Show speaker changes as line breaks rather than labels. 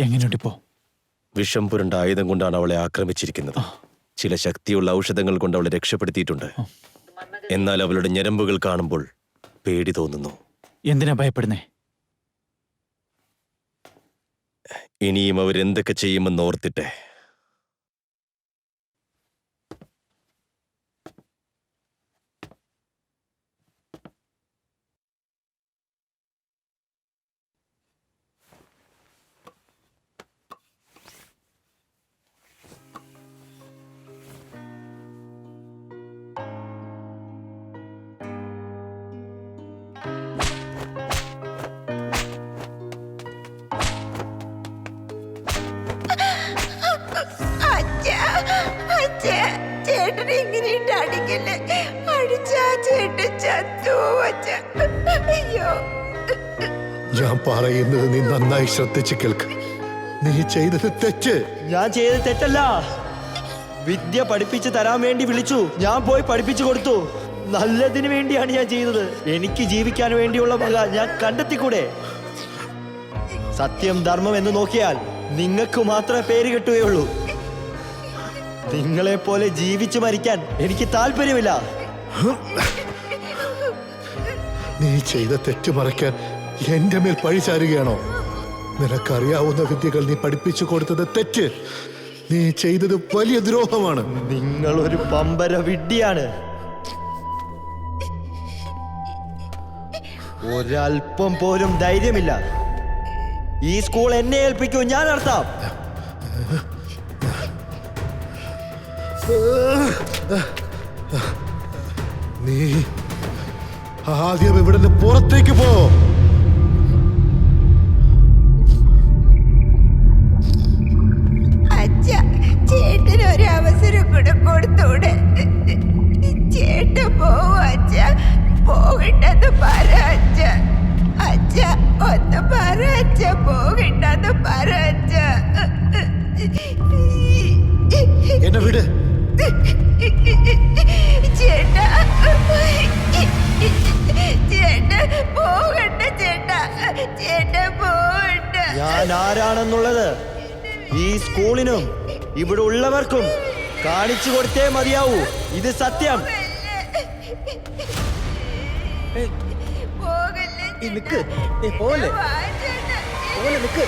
എങ്ങനെയുണ്ട് ഇപ്പോ?
വിഷം പുരണ്ട ആയുധം കൊണ്ടാണ് അവളെ ആക്രമിച്ചിരിക്കുന്നത്. ചില ശക്തിയുള്ള ഔഷധങ്ങൾ കൊണ്ട് അവളെ രക്ഷപ്പെടുത്തിയിട്ടുണ്ട്. എന്നാൽ അവളുടെ ഞരമ്പുകൾ കാണുമ്പോൾ പേടി തോന്നുന്നു.
എന്തിനാ ഭയപ്പെടുന്നേ?
ഇനിയും അവരെന്തൊക്കെ ചെയ്യുമെന്ന് ഓർത്തിട്ടെ.
ഇങ്ങനെയിട്ട് അടിക്കല്ലേ അടിച്ചാ ചേട്ടൻ ചത്തു അച്ഛ അയ്യോ.
ഞാൻ പറയുന്നത് നീ നന്നായി ശ്രദ്ധിച്ച് കേൾക്ക്. നീ ചെയ്തത് തെറ്റ്.
ഞാൻ ചെയ്തത് തെറ്റല്ല. വിദ്യ പഠിപ്പിച്ചു തരാൻ വേണ്ടി വിളിച്ചു. ഞാൻ പോയി പഠിപ്പിച്ചു കൊടുത്തു. നല്ലതിനു വേണ്ടിയാണ് ഞാൻ ചെയ്തത്. എനിക്ക് ജീവിക്കാൻ വേണ്ടിയുള്ള വക ഞാൻ കണ്ടെത്തിക്കൂടെ? സത്യം ധർമ്മം എന്ന് നോക്കിയാൽ നിങ്ങൾക്ക് മാത്രമേ പേര് കിട്ടുകയുള്ളൂ. നിങ്ങളെ പോലെ ജീവിച്ചു മരിക്കാൻ എനിക്ക് താല്പര്യമില്ല.
നീ ചെയ്ത തെറ്റ് മറയ്ക്കാൻ എന്റെ മേൽ പഴി ചാരുകയാണോ? നിനക്കറിയാവുന്ന വിദ്യകൾ നീ പഠിപ്പിച്ചു കൊടുത്തത് തെറ്റ്. നീ ചെയ്തത് വലിയ ദ്രോഹമാണ്.
നിങ്ങൾ ഒരു പമ്പര വിഡ്ഡിയാണ് ഒരൽപ്പം പോലും ധൈര്യമില്ല. ഈ സ്കൂൾ എന്നെ ഏൽപ്പിക്കൂ ഞാൻ നടത്താം.
നീ ആദ്യം ഇവിടെ പുറത്തേക്ക് പോ.
ചേട്ടന് പറ അച്ഛ. പോകണ്ടെന്ന് പറ
ഞാൻ ആരാണെന്നുള്ളത്? ഈ സ്കൂളിനും ഇവിടെ ഉള്ളവർക്കും കാണിച്ചു കൊടുത്തേ മതിയാവൂ. ഇത് സത്യം.
നിക്ക്. പോലെ. പോലെ നിക്ക്.